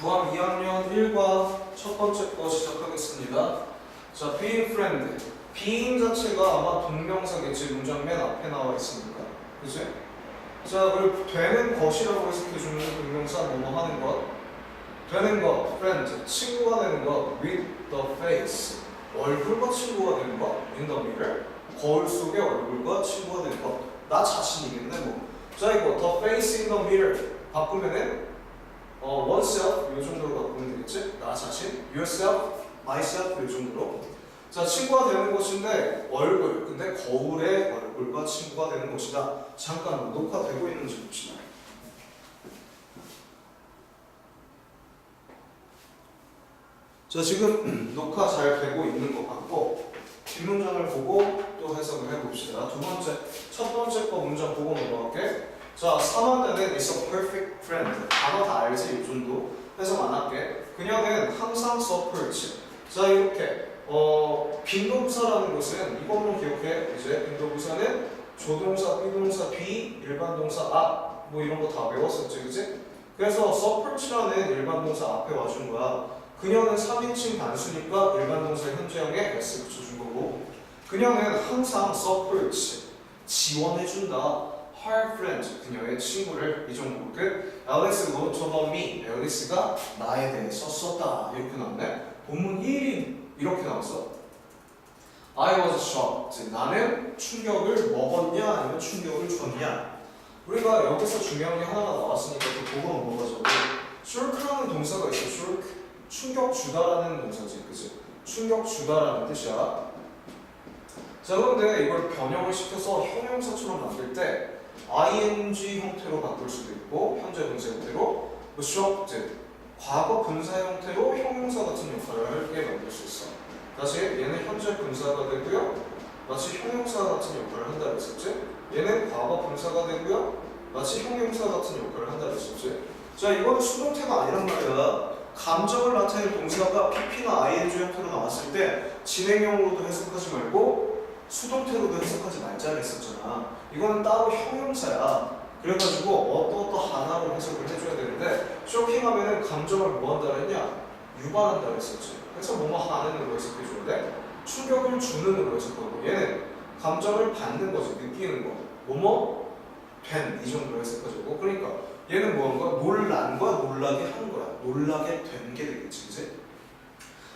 구함 2학년 1과 첫 번째 거 시작하겠습니다. 자, being friend. being 자체가 아마 동명사겠지. 문장 맨 앞에 나와 있으니까. 그지? 자, 그리고 되는 것이라고 해석해주는 동명사 뭐뭐 하는 것. 되는 것, friend. 친구가 되는 것, with the face. 얼굴과 친구가 되는 것, in the mirror. 거울 속의 얼굴과 친구가 되는 것. 나 자신이겠네, 뭐. 자, 이거 the face in the mirror. 바꾸면은 어, oneself 요 정도로 바꾸면 되겠지? 나 자신, yourself, myself 요 정도로. 자, 친구가 되는 것인데 얼굴, 근데 거울의 얼굴과 친구가 되는 것이다. 잠깐 녹화되고 있는지 봅시다. 자, 지금 녹화 잘 되고 있는 것 같고 뒷문장을 보고 또 해석을 해봅시다. 두 번째, 첫 번째 거 문장 보고 넘어갈게. 자, 3학년은 is a perfect friend. 단어 다 알지? 이 정도. 해석 안 할게. 그녀는 항상 supports. 자, 이렇게. 어, 빈동사라는 것은 이것만 기억해. 이제 빈동사는 조동사, 비동사, 비, 일반 동사, 앞. 뭐 이런 거 다 외웠었지, 그지? 그래서 support라는 일반 동사 앞에 와준 거야. 그녀는 3인칭 단수니까 일반 동사 현재형에 s 붙여준 거고. 그녀는 항상 supports. 지원해준다. Her friend 그녀의 친구를 이 정도 끝 앨리스 wrote about me 앨리스가 나에 대해서 썼다. 이렇게 나오네. 본문 1인 이렇게 나왔어. I was shocked. 나는 충격을 먹었냐 아니면 충격을 줬냐? 우리가 여기서 중요한 게 하나가 나왔으니까 또 보고 넘어가자고. shock라는 동사가 있어. shock 충격 주다라는 동사지. 그치? 충격 주다라는 뜻이야. 자 그런데 이걸 변형을 시켜서 형용사처럼 만들 때 ing 형태로 바꿀 수도 있고 현재 분사 형태로 뭐 shocked 과거 분사 형태로 형용사 같은 역할을 하게 만들 수 있어. 다시 얘는 현재 분사가 되고요. 마치 형용사 같은 역할을 한다 그랬었지. 얘는 과거 분사가 되고요. 마치 형용사 같은 역할을 한다 그랬었지. 자 이거는 수동태가 아니란 말이야. 감정을 나타낼 동사가 pp나 ing 형태로 나왔을 때 진행형으로도 해석하지 말고 수동태로도 해석하지 말자 그랬었잖아. 이거는 따로 형용사야. 그래가지고 어떠 어떠 하나로 해석을 해줘야 되는데 쇼킹하면은 감정을 뭐 한다 그랬냐? 유발한다 그랬었지. 그래서 뭐뭐 하는으로 해석해줘야 돼. 충격을 주는으로 해석하고 얘는 감정을 받는 거지. 느끼는 거. 뭐뭐 된 이 정도로 해석해주고 그러니까 얘는 뭐한 거야? 놀란 거야? 놀라게 한 거야? 놀라게 된 게 되겠지. 그지?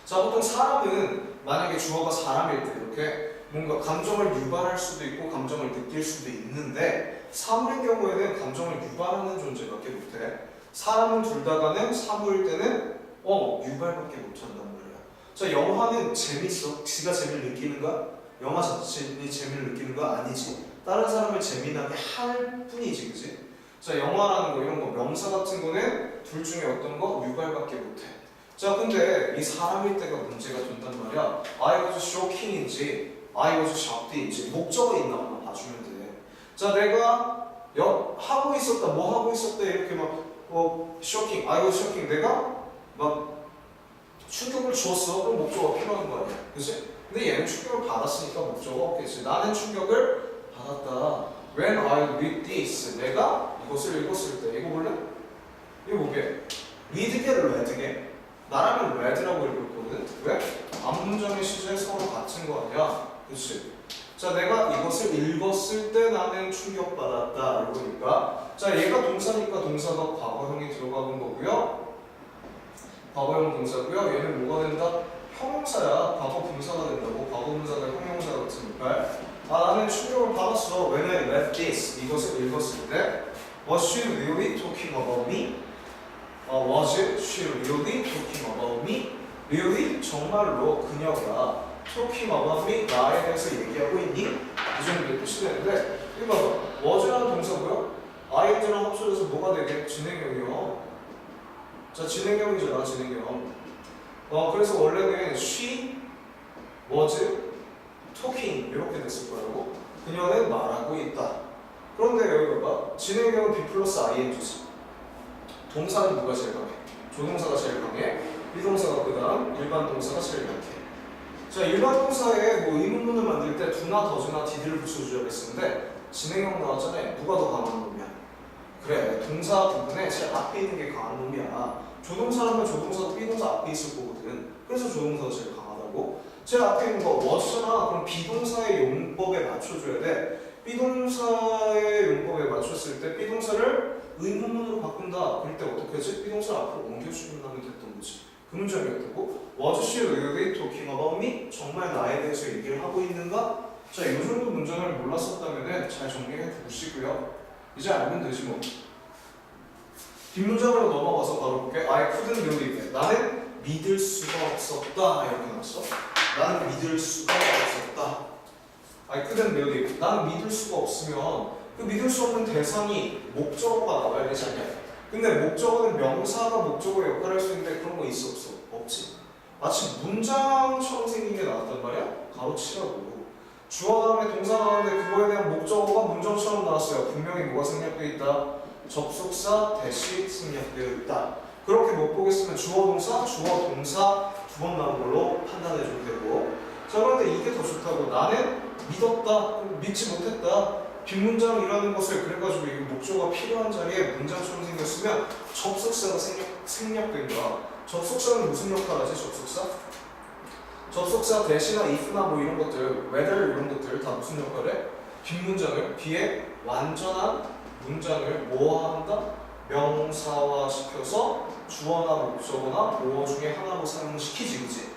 자 보통 사람은 만약에 주어가 사람일 때 이렇게 뭔가 감정을 유발할 수도 있고 감정을 느낄 수도 있는데 사물의 경우에는 감정을 유발하는 존재밖에 못해. 사람은 둘 다가는 사물일 때는 어 유발밖에 못한단 말이야. 자 영화는 재밌어. 지가 재미를 느끼는 가? 영화 자체に재미를 느끼는가? 아니지. 다른 사람을 재미나게 할 뿐이지, 그지? 자 영화라는 거 이런 거 명사 같은 거는 둘 중에 어떤 거 유발밖에 못해. 자 근데 이 사람일 때가 문제가 된단 말이야. I was shocking인지 I was shocked인지 목적어 있나 한번 봐주면 돼. 자 내가 여, 하고 있었다 뭐 하고 있었다 이렇게 막 어, 쇼킹 I was shocking 내가 막 충격을 줬어 그럼 목적어가 필요한 거 아니야 그치? 근데 얘는 충격을 받았으니까 목적어가 없겠지 나는 충격을 받았다 When I read this 내가 이것을 읽었을 때 이거 볼래? 이거 뭐게? read게 read게 나라면 read라고 읽을 거거든 왜? 앞문장의 시제 서로 같은 거 아니야 그치? 자, 내가 이것을 읽었을 때 나는 충격받았다. 이거니까. 자, 얘가 동사니까 동사가 과거형이 들어가는 거고요. 과거형 동사고요. 얘는 뭐가 된다? 형용사야. 과거 분사가 된다고. 과거 분사가 형용사 같으니까. 아, 나는 충격을 받았어. When read this. 이것을 읽었을 때. Was she really talking about me? 어, was she really talking about me? really? 정말로 그녀가 about me 나에 대해서 얘기하고 있니? 이 정도의 뜻이 되는데 이거 was라는 동사고요. ing랑 합쳐져서 뭐가 되게? 진행형이요. 자 진행형이잖아 진행형. 어 그래서 원래는 she was talking 이렇게 됐을 거라고. 그녀는 말하고 있다. 그런데 여기 봐봐. 진행형은 B 플러스 ing지. 동사는 누가 제일 강해? 조동사가 제일 강해? 비동사가 그 다음 일반 동사가 제일 강해 자 일반 동사에 뭐 의문문을 만들 때 두나 더즈나 디드를 붙여주자고 했었는데 진행형 나왔잖아요 누가 더 강한 놈이야 그래 동사 부분에 제일 앞에 있는 게 강한 놈이야 조동사라면 조동사도 비동사 앞에 있을 거거든. 그래서 조동사가 제일 강하다고. 제 앞에 있는 거 was잖아. 그럼 비동사의 용법에 맞춰줘야 돼. 비동사의 용법에 맞췄을 때 비동사를 의문문으로 바꾼다. 그럴 때 어떻게 하지? 비동사 앞으로 옮겨주기만 하면 됐던 거지. 그 문장이었다고. Was she really talking about me? 정말 나에 대해서 얘기를 하고 있는가? 자, 이 정도 문장을 몰랐었다면 잘 정리해 두시고요. 이제 알면 되지 뭐. 뒷문장으로 넘어가서 바로 볼게. I couldn't believe it. 나는 믿을 수가 없었다. 이렇게 나왔어. 나는 믿을 수가 없었다. I couldn't believe it. 나는 믿을 수가 없으면 그 믿을 수 없는 대상이 목적어가 나와야 되지 않냐? 근데 목적어는 명사가 목적어 역할을 할 수 있는데 그런 거 있어 없어? 없지. 마치 문장처럼 생긴 게 나왔단 말이야. 가로치라고. 주어 다음에 동사 나왔는데 그거에 대한 목적어가 문장처럼 나왔어요. 분명히 뭐가 생략되어 있다. 접속사 대시 생략되어 있다. 그렇게 못 보겠으면 주어 동사, 주어 동사 두 번 나온 걸로 판단해 주면 되고. 자 그런데 이게 더 좋다고. 나는 믿었다, 믿지 못했다. 뒷문장이라는 것을 그래가지고 이 목조가 필요한 자리에 문장처럼 생겼으면 접속사가 생략, 생략된다. 접속사는 무슨 역할 하지? 접속사? 접속사 대시나 if나 뭐 이런 것들, whether 이런 것들 다 무슨 역할을 해? 뒷문장을 뒤에 완전한 문장을 뭐한다? 명사화 시켜서 주어나 목적어나 보어 중에 하나로 사용시키지, 그지?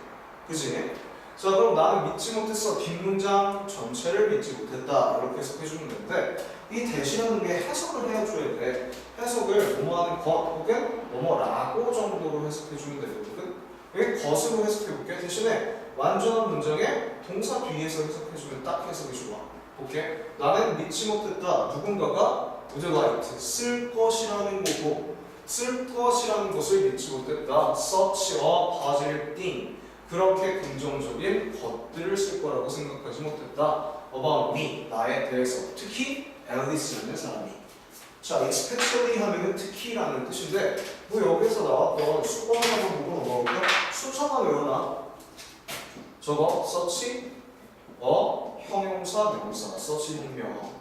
그지? 자 그럼 나는 믿지 못했어 뒷문장 전체를 믿지 못했다. 이렇게 해석해주면 되는데 이 대신하는 게 해석을 해줘야 돼. 해석을 뭐뭐하는 것 혹은 뭐뭐라고 정도로 해석해주면 되거든. 여기 것으로 해석해볼게. 대신에 완전한 문장에 동사 뒤에서 해석해주면 딱 해석이 좋아. 오케이? 나는 믿지 못했다. 누군가가 like 쓸 것이라는 거고 쓸 것이라는 것을 믿지 못했다. Such a positive thing 그렇게 긍정적인 것들을 쓸 거라고 생각하지 못했다. about me, 나에 대해서. 특히 앨리스라는 사람이. 자, especially 하면은 특히라는 뜻인데 뭐 여기서 나왔던 수건 한번 보고 넘어가볼까? 순서만 외워놔. 저거 such 어 형용사 명사 such 형명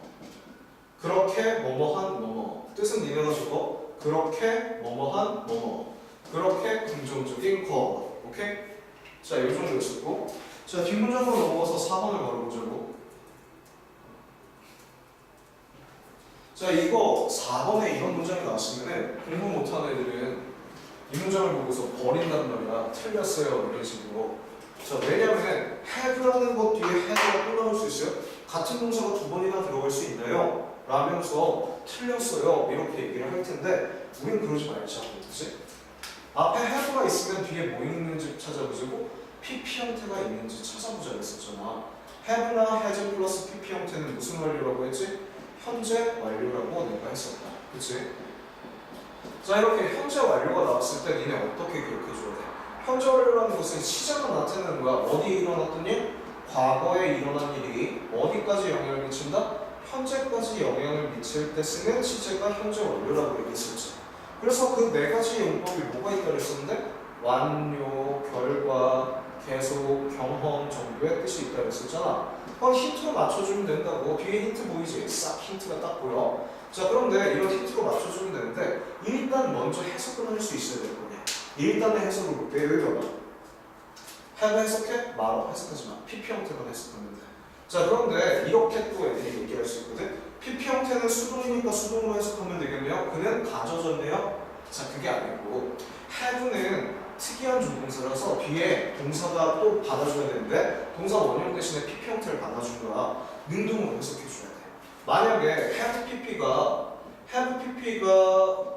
그렇게 뭐뭐한 뭐뭐 뜻은 니네가 저거 그렇게 뭐뭐한 뭐뭐 그렇게 긍정적인 것 오케이? 자, 이 정도 있었고. 자, 뒷문장으로 넘어가서 4번을 바로 보자고. 자, 이거 4번에 이런 문장이 나왔으면 공부 못하는 애들은 이 문장을 보고서 버린단 말이야. 틀렸어요. 이런 식으로. 자, 왜냐면 have라는 것 뒤에 have가 또 나올 수 있어요. 같은 동사가 두 번이나 들어갈 수 있나요? 라면서 틀렸어요. 이렇게 얘기를 할 텐데 우린 그러지 말자. 그치? 앞에 have가 있으면 뒤에 뭐 있는지 찾아보자고 PP 형태가 있는지 찾아보자 그랬었잖아. have나 has 플러스 PP 형태는 무슨 완료라고 했지? 현재 완료라고 내가 했었다. 그치? 자 이렇게 현재 완료가 나왔을 때 니네 어떻게 기억해줘야 돼? 현재 완료라는 것은 시제가 나타내는 거야. 어디에 일어났던 일? 과거에 일어난 일이 어디까지 영향을 미친다? 현재까지 영향을 미칠 때 쓰는 시제가 현재 완료라고 얘기했었지. 그래서 그 네 가지 용법이 뭐가 있다 그랬었는데 완료, 결과, 계속, 경험 정도의 뜻이 있다 그랬었잖아. 그럼 힌트로 맞춰주면 된다고. 뒤에 힌트 보이지? 싹 힌트가 딱 보여. 자 그런데 이런 힌트로 맞춰주면 되는데 일단 먼저 해석을 할 수 있어야 될 거냐. 일단의 해석을 볼게. 여기 봐봐. have 해석해? 말어. 해석하지 마. PP 형태만 해석하면 돼. 자 그런데 이렇게 또 애들이 얘기할 수 있거든. PP 형태는 수동이니까 수동으로 해석하면 되겠네요. 그는 가져졌네요. 자 그게 아니고 have는 특이한 조동사라서 뒤에 동사가 또 받아줘야 되는데 동사 원형 대신에 PP 형태를 받아준 거야. 능동으로 해석해 줘야 돼. 만약에 have PP가 have PP가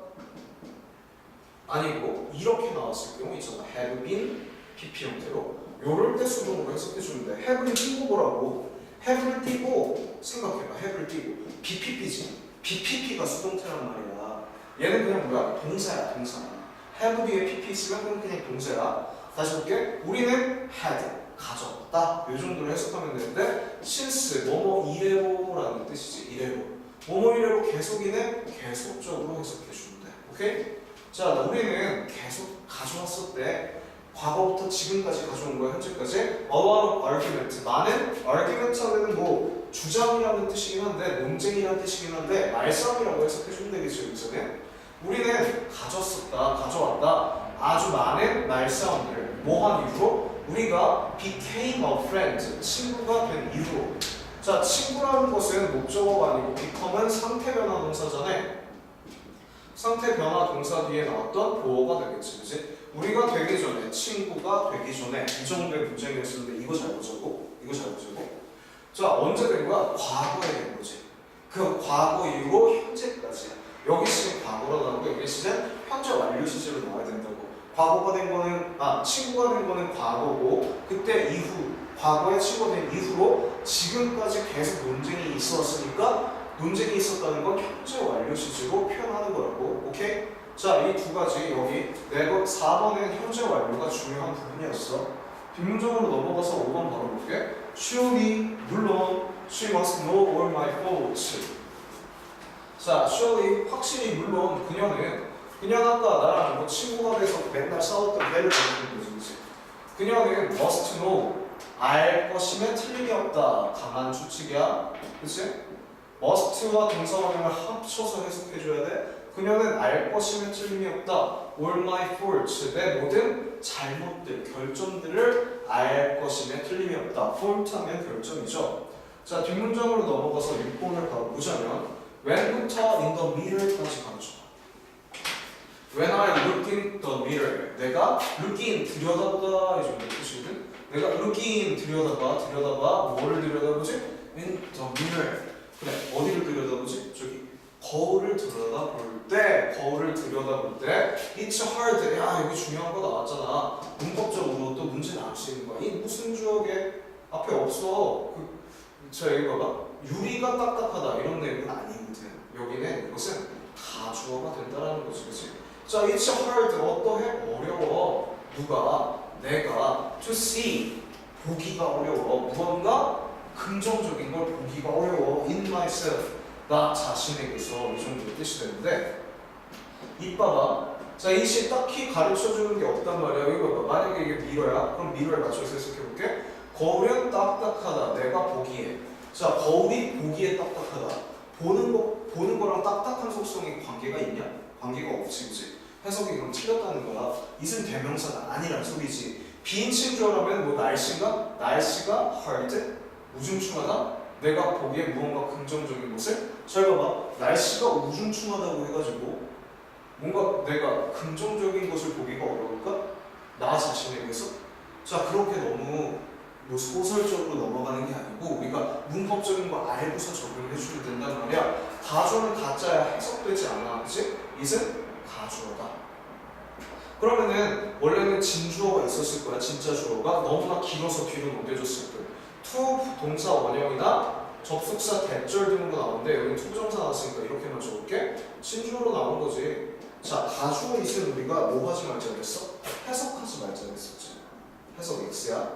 아니고 이렇게 나왔을 경우 있잖아. have been PP 형태로 요럴 때 수동으로 해석해 주는데 have는 띄고 보라고 have를 띄고 생각해봐. have를 띄고 BPP지. BPP가 수동태란 말이야. 얘는 그냥 뭐야? 동사야, 동사. have 뒤에 PP 있으면 그건 그냥 동사야. 다시 볼게. 우리는 had, 가졌다. 요 정도로 해석하면 되는데 since, 뭐뭐 이래로라는 뜻이지. 이래로. 뭐뭐 이래로 계속이네 계속적으로 해석해 주면 돼. 오케이? 자, 우리는 계속 가져왔을 때 과거부터 지금까지 가져온 거야 현재까지? a lot of argument. 많은 argument 하면은 뭐 주장이라는 뜻이긴 한데 논쟁이라는 뜻이긴 한데 말싸움이라고 해석해 주면 되겠죠 여기서는. 우리는 가졌었다 가져왔다. 발사원들. 뭐한 이후로? 우리가 became a friend. 친구가 된 이후로. 자 친구라는 것은 목적어가 아니고 become은 상태 변화 동사잖아요. 상태 변화 동사 뒤에 나왔던 보어가 되겠지, 그지? 우리가 되기 전에 친구가 되기 전에 이 정도의 문장이었었는데 이거 잘 보자고, 이거 잘 보자고. 자 언제 된 거야? 과거에 된 거지. 그 과거 이후로 현재까지. 여기 시제 과거로 나오고 여기 시제 현재 완료 시제로 나와야 된다고. 과거가 된 거는 아 친구가 된 거는 과거고 그때 이후 과거에 친구가 된 이후로 지금까지 계속 논쟁이 있었으니까 논쟁이 있었다는 건 현재 완료 시제로 표현하는 거라고. 오케이? 자, 이 두 가지 여기 네 번 4번의 현재 완료가 중요한 부분이었어. 뒷문장으로 넘어가서 5번 바로 볼게. Surely, 물론, she must know all my faults. 자, surely, 확실히 물론 그녀는 그냥 아까 나랑 뭐 친구가 돼서 맨날 싸웠던 배를 보는 거지? 그녀는 must know 알 것이면 틀림이 없다. 강한 추측이야, 그치? Must와 동사원형을 합쳐서 해석해줘야 돼. 그녀는 알 것이면 틀림이 없다. All my faults, 내 모든 잘못들, 결점들을 알 것이면 틀림이 없다. fault하면 결점이죠. 자, 뒷문장으로 넘어가서 6번을 가보자면 when부터 in the mirror까지 가죠. When I look in the mirror, 내가 look in 들여다보다 이 정도 뜻이거든. 내가 look in 들여다봐, 들여다봐, 뭐를 들여다보지? In the mirror. 그래, 어디를 들여다보지? 저기 거울을 들여다볼 때, 거울을 들여다볼 때, it's hard. 야 여기 중요한 거 나왔잖아. 문법적으로 또 문제 있는 거야. 이 무슨 주어게 앞에 없어. 그, 자 여기 봐봐. 유리가 딱딱하다 이런 내용은 아니거든. 여기는 이것은 가주어가 된다라는 거지, 그렇지? 자, it's hard. 어떠해? 어려워. 누가? 내가 to see 보기가 어려워. 무언가 긍정적인 걸 보기가 어려워. in myself. 나 자신에게서 이 정도 뜻이 되는데 이 봐봐. 자, 이 시 딱히 가르쳐 주는 게 없단 말이야. 이거 봐봐. 만약에 이게 미러야. 그럼 미러에 맞춰서 해석해 볼게. 거울은 딱딱하다. 내가 보기에. 자, 거울이 보기에 딱딱하다. 보는 거 보는 거랑 딱딱한 속성이 관계가 있냐? 관계가 없지, 그지? 해석이 그럼 틀렸다는 거야. 이은 대명사가 아니란 소리지. 비인칭조라면 뭐 날씨가 날씨가 hard 우중충하다. 내가 보기에 무언가 긍정적인 것을 잘 봐봐. 날씨가 우중충하다고 해가지고 뭔가 내가 긍정적인 것을 보기가 어려울까? 나 자신에게서? 자 그렇게 너무 뭐 소설적으로 넘어가는 게 아니고 우리가 문법적인 거 알고서 적용을 해주면 된단 말이야. 가주어는 가짜야 해석되지 않아, 그치? 이은 가주어다. 그러면은 원래는 진주어가 있었을 거야, 진짜 주어가 너무나 길어서 뒤로 넘겨줬을 거야. To 동사 원형이나 접속사 대절 등으로 나오는데 여기 투부정사 나왔으니까 이렇게만 적을게. 진주어로 나온 거지. 자, 가주어 있은 우리가 뭐 하지 말자 그랬어? 해석하지 말자 그랬었지. 해석 X야.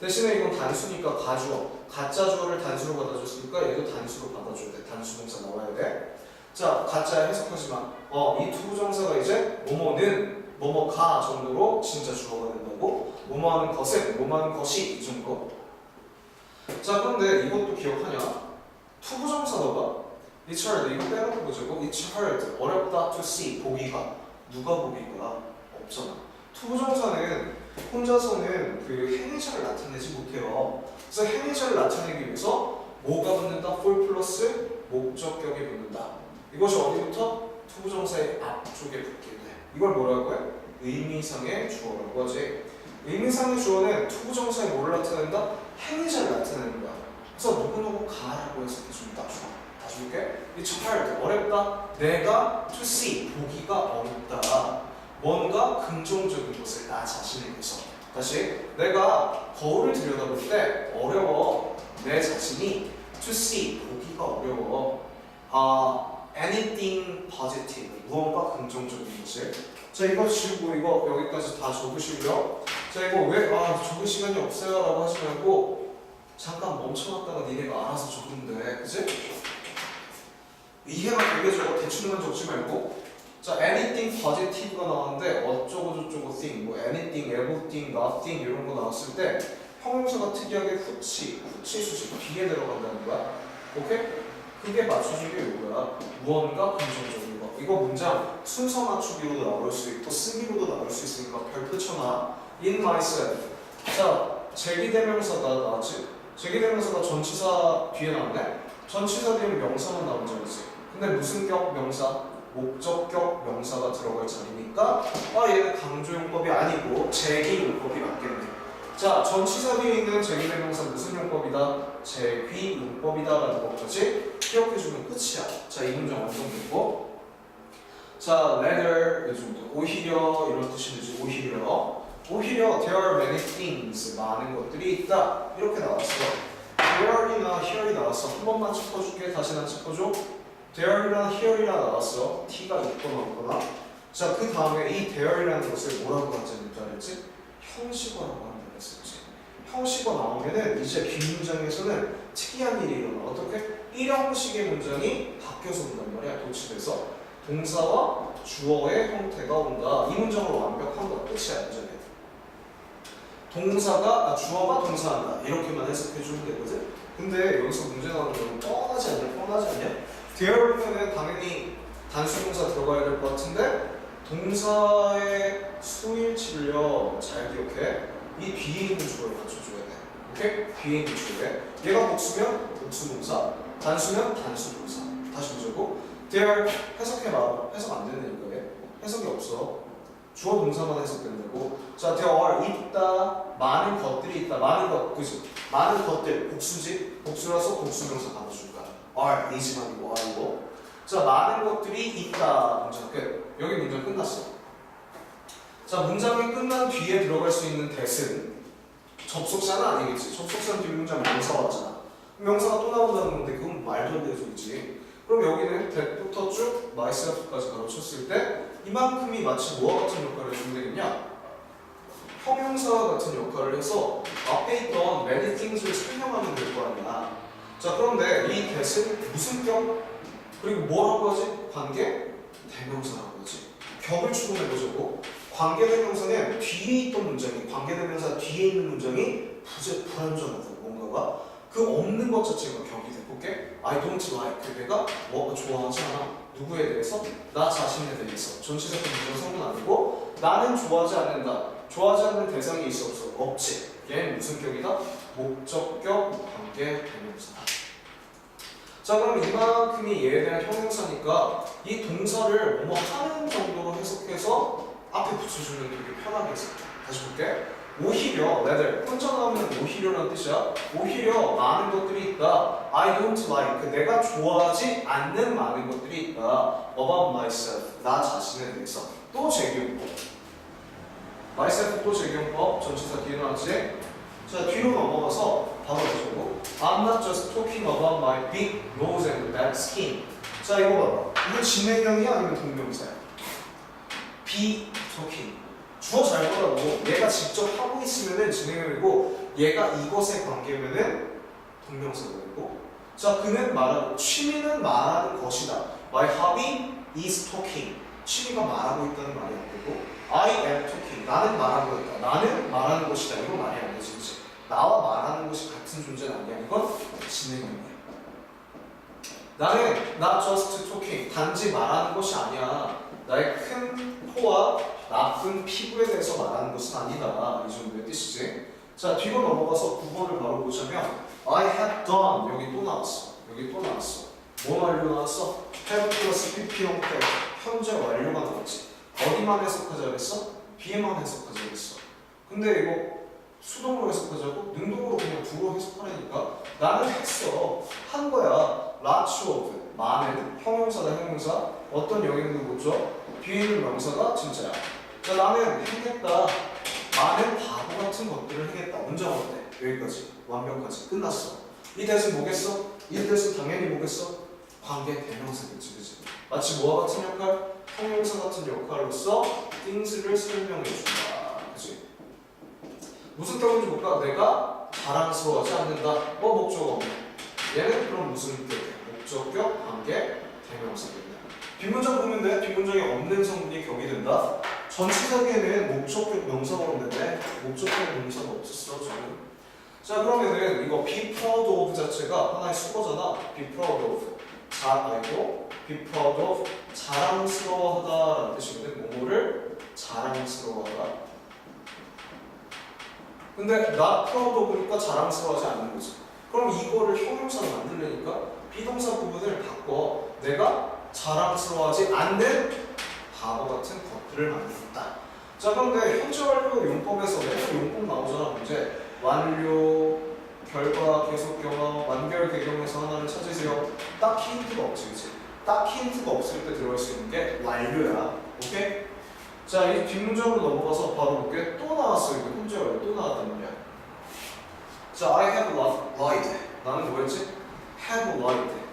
대신에 이건 단수니까 가주어. 가짜 주어를 단수로 받아줬으니까 얘도 단수로 받아줘야 돼. 단수 동사 나와야 돼. 자, 가짜 해석하지 마. 어, 이 투부정사가 이제 뭐뭐는 뭐뭐가 정도로 진짜 주어가 된다고. 뭐뭐하는 것은 뭐뭐하는 것이 이 정도. 자, 그런데 이것도 기억하냐? 투부정사 넣어봐. It's hard. 이거 빼놓고 보자고. It's hard. 어렵다 to see. 보기가. 누가 보기가 없잖아. 투부정사는 혼자서는 그 행위자를 나타내지 못해요. 그래서 행위자를 나타내기 위해서 뭐가 붙는다? for 플러스 목적격이 붙는다. 이것이 어디부터? 투부정사의 앞쪽에 붙게 돼. 이걸 뭐라고 해? 의미상의 주어라고 하지. 의미상의 주어는 투부정사에 뭐를 나타낸다? 행위자를 나타내는 거야. 그래서 누구누구 가라고 딱 좋아. 다시 볼게. It's hard. 어렵다. 내가 to see. 보기가 어렵다. 뭔가 긍정적인 것을 나 자신에게서. 다시. 내가 거울을 들여다볼 때 어려워. 내 자신이 to see. 보기가 어려워. 아, anything positive. 무언가 긍정적인 것을. 자, 이거 지우고 이거 여기까지 다 적으시고요. 자, 이거 왜, 아, 적을 시간이 없어요. 라고 하지 말고, 잠깐 멈춰놨다가 니네가 알아서 적으면 돼. 그지? 이해가 되게 적어. 대충만 적지 말고. 자, anything positive가 나왔는데, 어쩌고 저쩌고 thing, 뭐 anything, everything, nothing 이런 거 나왔을 때, 형용사가 특이하게 후치, 후치 수식, 비에 들어간다는 거야. 오케이? 그게 게 이거야. 무언가 긍정적인 거. 이거 문장 순서 맞추기로도 나올 수 있고 쓰기로도 나올 수 있으니까 별표 쳐놔. in myself. 자, 제기대명사가 나왔지? 제기대명사가 전치사 뒤에 나왔네? 전치사 뒤에 명사만 나온 적이지. 근데 무슨 격 명사? 목적격 명사가 들어갈 자리니까 아 얘는 강조용법이 아니고 제기용법이 맞겠네. 자, 전치사 뒤에 있는 제기대명사 무슨 용법이다? 제귀용법이다라는 것까지 기억해주면 끝이야. 자, 이 문장 완성됐고. 자, rather 이 정도. 오히려 이런 뜻이 되지. 오히려. 오히려 there are many things 많은 것들이 있다. 이렇게 나왔어. there이나 here이 나왔어. 한 번만 짚어줄게. 다시 난 짚어줘. there이나 here이나 나왔어. t가 있거나 없거나. 자, 그 다음에 이 there이라는 것을 뭐라고 하자는 그랬지? 형식어라고 한다 그랬었지. 형식어 나오면은 이제 뒷문장에서는 특이한 일이 일어나. 어떻게? 일형식의 문장이 바뀌어서 온단 말이야. 도치돼서. 동사와 주어의 형태가 온다. 이 문장으로 완벽한 거 끝이야. 문장에. 동사가, 아, 주어가 동사한다. 이렇게만 해석해 주면 되거든. 근데 여기서 문제 나오는 건 뻔하지 않냐? 뻔하지 않냐? 되어리면은 당연히 단수 동사 들어가야 될 것 같은데 동사의 수일치를요 잘 기억해. 이 뒤에 있는 주어를 갖춰줘야 돼. 오케이? 뒤에 있는 주어에 얘가 복수면 복수 동사, 단수면 단수 동사. 다시 보자고. There 해석해봐. 해석 안 된다니까 얘. 해석이 없어. 주어 동사만 해석된다고. 자, there are 있다. 많은 것들이 있다. 많은 것, 그지? 많은 것들. 복수지? 복수라서 복수명사 받아줄 거야. are is만 이고 are고. 자, 많은 것들이 있다. 문장 끝. 여기 문장 끝났어. 자, 문장이 끝난 뒤에 들어갈 수 있는 that은 접속사는 아니겠지. 접속사는 뒷문장 명사 왔잖아. 명사가 또 나온다는 건데 그건 말도 안 되는 소리지. 그럼 여기는 that부터 쭉 myself까지 가로쳤을 때 이만큼이 마치 뭐와 같은 역할을 해주면 되겠냐? 형용사 같은 역할을 해서 앞에 있던 many things를 설명하면 될 거 아니야. 자, 그런데 이 that은 무슨 격? 그리고 뭐라고 하지? 관계? 대명사라고 하지. 격을 추론해 보자고. 관계 대명사는 뒤에 있던 문장이 관계 대명사 뒤에 있는 문장이 부재 불안정하고 뭔가가 그 없는 것 자체가 격이 돼. 볼게. I don't like. 내가 뭐 좋아하지 않아. 누구에 대해서? 나 자신에 대해서. 전치사적 문장 성분 아니고 나는 좋아하지 않는다. 좋아하지 않는 대상이 있어 없어? 없지. 얘는 무슨 격이다? 목적격 관계 대명사다. 자 그럼 이만큼이 얘에 대한 형용사니까 이 동사를 뭐뭐 하는 정도로 해석해서 앞에 붙여주면 되게 편하게 해서 다시 볼게 오히려 rather 혼자 나오면 오히려라는 뜻이야. 오히려 많은 것들이 있다. I don't like. 내가 좋아하지 않는 많은 것들이 있다. About myself. 나 자신에 대해서. 또 제기용법. myself 또 제기용법. 전치사 뒤에 나왔지? 자 뒤로 넘어가서 바로 보자고. I'm not just talking about my big nose and bad skin. 자 이거 봐봐. 이거 진행형이야? 아니면 동명사야? be talking 주어 잘 보라고. 얘가 직접 하고 있으면은 진행형이고 얘가 이것의 관계면은 동명사가 되고. 자 그는 말하고 취미는 말하는 것이다. My hobby is talking. 취미가 말하고 있다는 말이 안 되고 I am talking. 나는 말하고 있다. 나는 말하는 것이다. 이거 말이 안 되지 그치? 나와 말하는 것이 같은 존재는 아니야. 이건 진행형이야. 나는 not just talking. 단지 말하는 것이 아니야 나의 큰 코와 나쁜 피부에 대해서 말하는 것은 아니다. 이 정도의 뜻이지. 자 뒤로 넘어가서 9번을 바로 보자면 I have done. 여기 또 나왔어. 여기 또 나왔어. 뭐 완료 나왔어? have 플러스 PP 형태. 현재 완료가 나왔지. 어디만 해석하자 그랬어? B에만 해석하자 그랬어. 근데 이거 수동으로 해석하자고? 능동으로 그냥 부로 해석하라니까? 나는 했어. 한 거야. Lots of 많은 형용사다 형용사 어떤 영향도 못 줘? 뒤에 있는 명사가 진짜야 자 나는 해겠다 많은 바보 같은 것들을 해겠다 문장 어때? 여기까지 완벽하지 끝났어 이 대신 뭐겠어? 이 대신 당연히 뭐겠어? 관계 대명사겠지 그치? 마치 뭐와 같은 역할? 형용사 같은 역할로서 things를 설명해 준다 그치? 무슨 격인지 볼까? 내가 자랑스러워하지 않는다 뭐 목적 없네 얘는 그럼 무슨 격이야? 목적격, 관계, 대명사입니다 뒷문장 보면 돼 뒷문장에 없는 성분이 격이 된다 전치사기에는 목적격 명사가 없는데 목적격 명사가 없었어 저는 자 그러면은 이거 be proud of 자체가 하나의 수거잖아 be proud of 자 아니고 be proud of 자랑스러워하다라는 뜻이거든. 뭐뭐를 자랑스러워하다. 근데 not proud of니까 자랑스러워하지 않는 거지. 그럼 이거를 형용사로 만들려니까 비동사 부분을 바꿔 내가 자랑스러워하지 않는 바보 같은 버프를 만들었다. 자 그럼 내 현재완료 용법에서 맨날 용법 나오잖아 문제. 완료 결과 계속 경험 완결 개경에서 하나를 찾으세요. 딱히 힌트가 없지 그치? 딱히 힌트가 없을 때 들어갈 수 있는 게 완료야. 오케이? 자이 뒷문장으로 넘어가서 바로 볼게. 또 나왔어 이거 현재완료 또 나왔단 말이야. 자 I have light 나는 뭐였지? Have light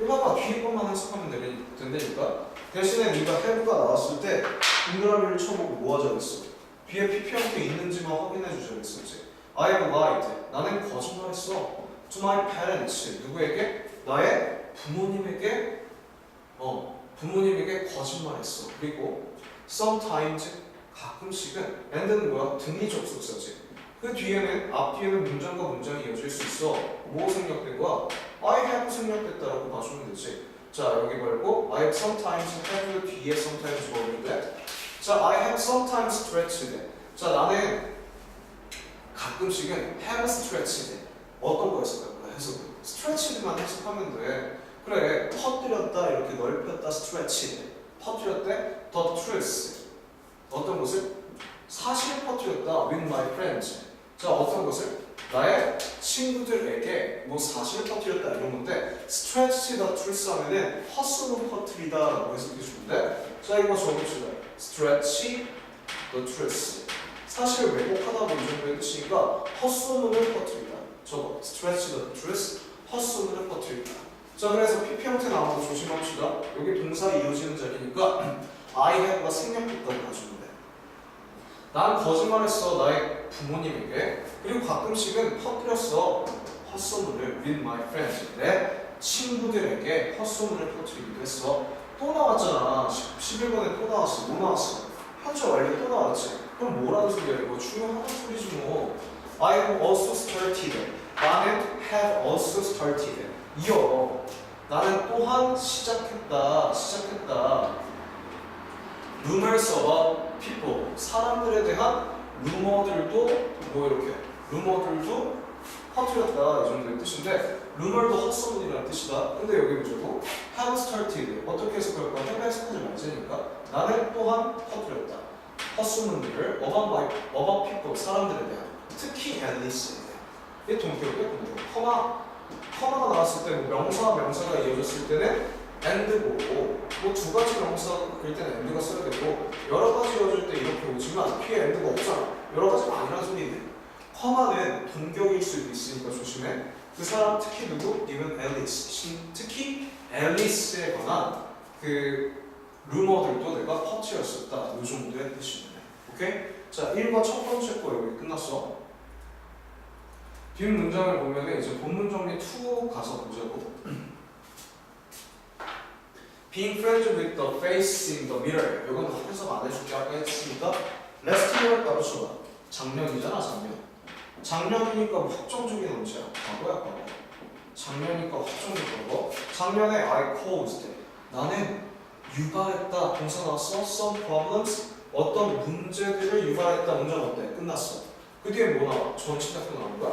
1번과 뒤에 것만 해석하면 되니, 된다니까? 대신에 우리가 해부가 나왔을 때 동그라미를 쳐보고 뭐 하자고 했어? 뒤에 PP형도 있는지만 확인해 주자고 했었지 I am lied. 나는 거짓말했어. To my parents. 누구에게? 나의 부모님에게? 어 부모님에게 거짓말했어. 그리고 sometimes 가끔씩은 and는 뭐야? 등이 접속사지. 그 뒤에는 앞뒤에는 문장과 문장이 이어질 수 있어. 뭐 생략된 거야? I have 생략됐다라고 봐주면 되지. 자 여기 말고 I have sometimes have 뒤에 sometimes 뭐는데? 자 I have sometimes stretched. 자 나는 가끔씩은 have stretched. 어떤 거 했을까? 해석. stretched만 해석하면 돼. 그래 터뜨렸다 이렇게 넓혔다 stretched. 터뜨렸대 the truth. 어떤 것을? 사실을 퍼뜨렸다 with my friends. 자 어떤 것을? 나의 친구들에게 뭐 사실을 퍼뜨렸다 이런 건데 stretch the truth 하면은 헛소문 퍼뜨리다 라고 해석해 주는데 자 이거 적어봅시다. stretch the truth. 사실을 왜곡하다 뭐 이 정도의 뜻이니까 헛소문을 퍼뜨리다. 저거 stretch the truth 헛소문을 퍼뜨리다. 자 그래서 PP 형태 나오는 거 조심합시다. 여기 동사 이어지는 자리니까 I have가 생략됐다고 봐주면 돼. 난 거짓말했어 나의 부모님에게. 그리고 가끔씩은 퍼뜨렸어 헛소문을. With my friends. 내 친구들에게 헛소문을 퍼뜨리기도 했어. 또 나왔잖아. 11번에 또 나왔어. 뭐 나왔어? 현재 완료 또 나왔지. 그럼 뭐라는 소리야 이거? 중요한 소리지 뭐. I have also started 나는 have also started 이어. 나는 또한 시작했다 시작했다 rumors about people 사람들에 대한 루머들도 뭐 이렇게 루머들도 퍼뜨렸다 이 정도의 뜻인데 루머도 헛소문이라는 뜻이다. 근데 여기 보자고 have started 어떻게 해석할 거야 have 해석하지 말자니까 나는 또한 퍼뜨렸다. 헛소문들을 about my about people 사람들에 대한 특히 앨리스에 대한. 이게 동격이야 동격. 커마 커마가 나왔을 때뭐 명사와 명사가 이어졌을 때는 and고 뭐 두 가지 명사가 그럴 때는 and가 써야 되고 여러 가지 이어질 때 이렇게 오지만 뒤에 and가 없잖아. 여러 가지가 아니라는 소리인데 커마는 동격일 수도 있으니까 조심해. 그 사람 특히 누구? 이건 앨리스. 신- 특히 앨리스에 관한 그 루머들도 내가 퍼뜨렸었다. 이 정도의 뜻입니다. 오케이? 자 1과 첫 번째 거 여기 끝났어. 뒷 문장을 보면 이제 본문 정리 2 가서 보자고 Being friends with the face in the mirror. 이건 해석 안 해줄게. 아까 했으니까 last year 가르쳐봐. 작년이잖아 작년 작년이니까 뭐 확정적인 언제야. 과거야 과거. 작년이니까 확정적인 거. 작년에 I caused 나는 유발했다. 동사 나왔어? Some problems? 어떤 문제들을 유발했다. 문장 어때? 끝났어. 그 뒤에 뭐 나와? 전치 같은 거 나온 거야.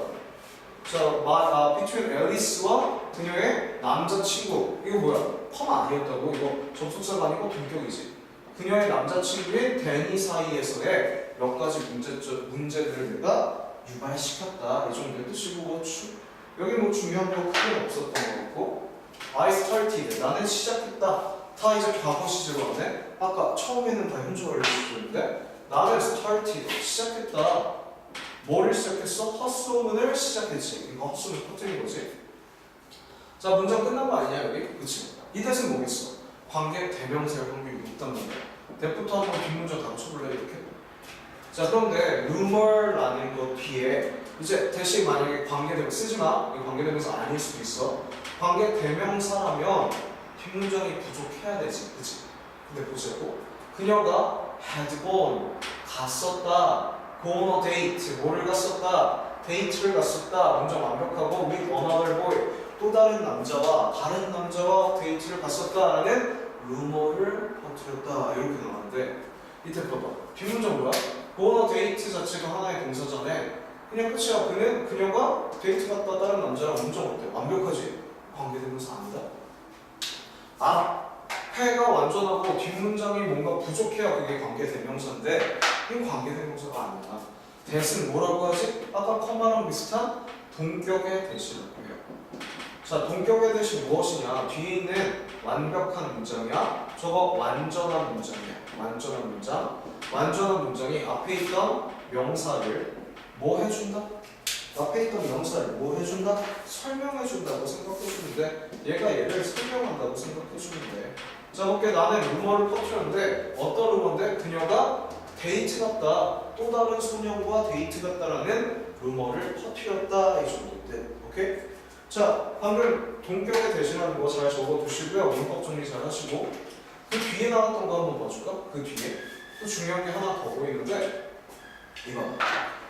자, 마, 아, between 앨리스와 그녀의 남자친구. 이거 뭐야? 컴 아니었다고? 이거 접속사가 아니고 동격이지 그녀의 남자친구인 데니 사이에서의 몇 가지 문제, 문제들을 내가 유발시켰다 이 정도의 뜻이고 뭐 주, 여기 뭐 중요한 거 크게 없었던 것 같고 I started 나는 시작했다 다 이제 과거 시제로 하네 아까 처음에는 다 현재 완료 시제인데 나는 started 시작했다 뭐를 시작했어? 헛소문을 시작했지. 이거 헛소문 퍼뜨린 거지. 자, 문장 끝난 거 아니냐, 여기? 그치? 이 뜻은 뭐겠어? 관계 대명사일 확률이 높단 말이야. 대부터 한번 뒷문장 감춰볼래, 이렇게? 자, 그런데 rumor라는 것 뒤에 이제 대신 만약에 관계 대명 쓰지 마. 이거 관계 대명사 아닐 수도 있어. 관계 대명사라면 뒷문장이 부족해야 되지. 그치? 근데 보자고. 그녀가 had gone, 갔었다. go on a date 뭐를 갔었다 데이트를 갔었다 문장 완벽하고 with another boy 또 다른 남자와 다른 남자와 데이트를 갔었다라는 루머를 퍼뜨렸다 이렇게 나왔는데 이때 봐봐 뒷문장 뭐야? 보너 데이트 자체가 하나의 동사잖아 그냥 끝이야 그는 그녀가 데이트 갔다 다른 남자랑 문장 어때? 완벽하지? 관계대명사 아니다 아 해가 완전하고 뒷문장이 뭔가 부족해야 그게 관계대명사인데 이건 관계대명사가 아니야 대신 뭐라고 하지? 아까 커마랑 비슷한 동격의 대신이라고 해요 자 동격의 대신 무엇이냐? 뒤에 있는 완벽한 문장이야? 저거 완전한 문장이야. 완전한 문장? 완전한 문장이 앞에 있던 명사를 뭐 해준다? 앞에 있던 명사를 뭐 해준다? 설명해준다고 생각해주면 돼 얘가 얘를 설명한다고 생각해주면 돼 자, 볼게 나는 루머를 퍼뜨렸는데 어떤 루머인데? 그녀가 데이트 갔다. 또 다른 소년과 데이트 갔다라는 루머를 퍼뜨렸다 이 정도인데. 오케이? 자 방금 동격에 대신하는 거 잘 적어두시고요 문법 정리 잘 하시고 그 뒤에 나왔던 거 한번 봐줄까? 그 뒤에 또 중요한 게 하나 더 보이는데 이거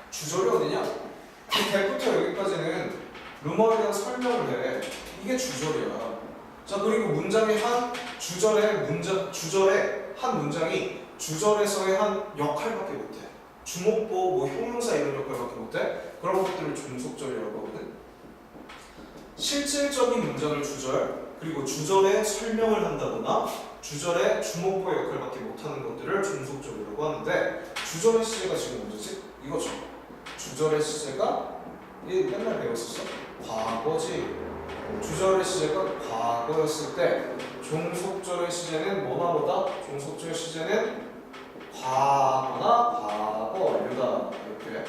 주절이 어디냐? 이 대부터 여기까지는 루머에 대한 설명을 해 이게 주절이야 자 그리고 문장의 한 주절의 문장 주절의 한 문장이 주절에서의 한 역할밖에 못해. 주목보, 뭐 형용사 이런 역할밖에 못해. 그런 것들을 종속절이라고 하거든. 실질적인 문장을 주절 그리고 주절에 설명을 한다거나 주절에 주목보 역할밖에 못하는 것들을 종속절이라고 하는데 주절의 시제가 지금 언제지? 이거죠. 주절의 시제가 이 맨날 배웠었어. 과거지. 주절의 시제가 과거였을 때 종속절의 시제는 뭐나 보다 종속절의 시제는 과거나 과거 완료다 이렇게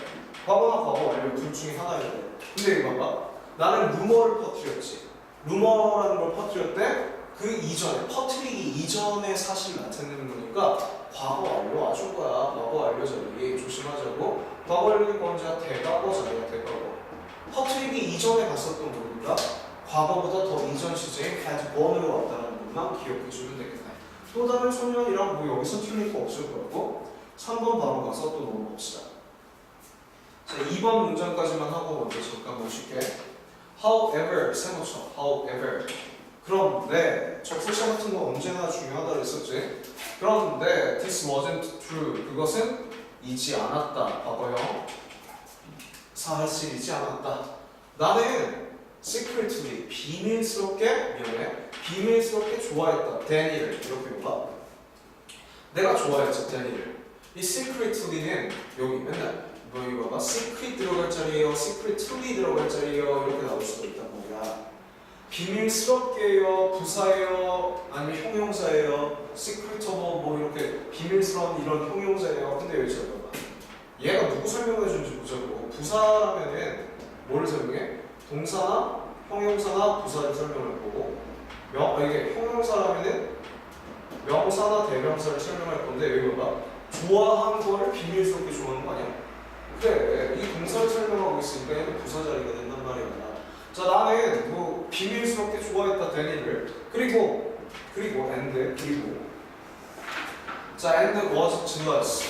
과거나 과거 완료 둘 중에 하나여야 돼 근데 이거 봐봐 나는 루머를 퍼뜨렸지 루머라는 걸 퍼뜨렸대 그 이전에 퍼뜨리기 이전의 사실을 나타내는 거니까 과거 완료 와줄 거야 과거 완료 자리 조심하자고 과거 완료의 권자 대과거 자리야 대과거 퍼뜨리기 이전에 갔었던 거니까 과거보다 더 이전 시제에 had one으로 왔다는 것만 기억해 주면 되겠네. 또 다른 소년이랑 뭐 여기서 틀릴 거 없을 거고 3번 바로 가서 또 넘어봅시다. 자, 2번 문장까지만 하고 먼저 잠깐 보실게. However, 세모쳐. However. 그런데 적소시 같은 거 언제나 중요하다 그랬었지. 그런데 this wasn't true. 그것은 이지 않았다. 과거형. 사실이지 않았다. 나는 secretly 비밀스럽게 미안해 비밀스럽게 좋아했다 데니를 이렇게 봐 내가 좋아했지 데니를 이 secretly는 여기 맨날 뭐 이거 봐 secret 들어갈 자리에요. secretly 들어갈 자리에요. 이렇게 나올 수도 있단 말이야. 비밀스럽게요. 부사예요. 아니면 형용사예요. secret 뭐, 뭐 이렇게 비밀스러운 이런 형용사예요. 근데 여기 잠깐만 얘가 누구 설명해 주는지 보자고. 부사라면은 뭐를 설명해? 동사나 형용사나 부사를 설명할 거고. 명, 아, 이게 형용사라면은 명사나 대명사를 설명할 건데 여기 봐봐. 좋아한 거를 비밀스럽게 좋아하는 거 아니야? 그래 이 동사를 설명하고 있으니까 얘는 부사 자리가 된단 말이야 자 나는 뭐 비밀스럽게 좋아했다 데니를 그리고 그리고 and 그리고 자 and was jealous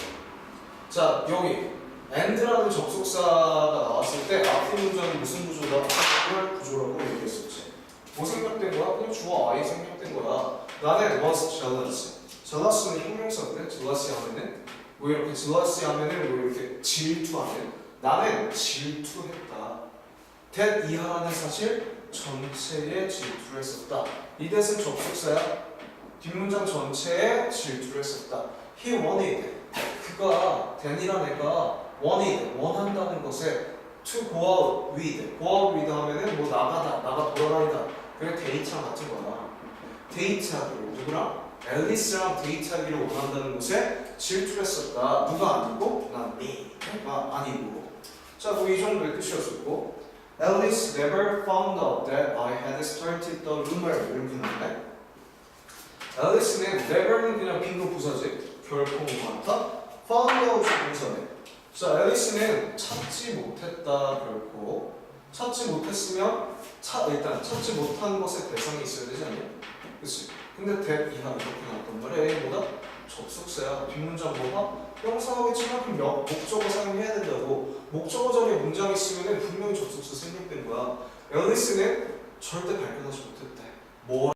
자 여기 and라는 접속사가 나왔을 때 앞뒤 문장이 무슨 구조다? 그걸 구조라고 얘기했었지. 뭐 생략된 거야? 그냥 주어 I 생략된 거야. 나는 was jealous. jealous는 형용사인데 jealousy 하면은 뭐 이렇게 jealousy 하면은 뭐 이렇게 질투하는 나는 질투했다. that 이하라는 사실 전체에 질투를 했었다. 이 that은 접속사야. 뒷문장 전체에 질투를 했었다. He wanted. 그가 댄이란 애가 wanted 원한다는 것에 to go out with go out with 하면은 뭐 나가다 나가 돌아다니다 그게 데이트랑 같은 거야 데이트하기로 누구랑 앨리스랑 데이트하기를 원한다는 것에 질투를 했었다. 누가 아니고? 난 me가 아니고. 자 뭐 이 정도의 뜻이었었고. Alice never found out that I had started the rumor. 이렇게 나오네 앨리스는 never는 그냥 빈도 부사지. 결코 많다. found out 동사네 자, 앨리스는 찾지 못했다 결코. 찾지 못했으면 차, 일단 찾지 못한 것의 대상이 있어야 되지 않냐? 그치? 근데 that 이하 이렇게 나왔단 말이야 A보다 접속사야 뒷문장 뭐가? 그럼 명- 목적어 사용해야 된다고 목적어 자리에 문장 있으면 분명히 접속사 생략된 거야 앨리스는 절대 발견하지 못했대. 뭘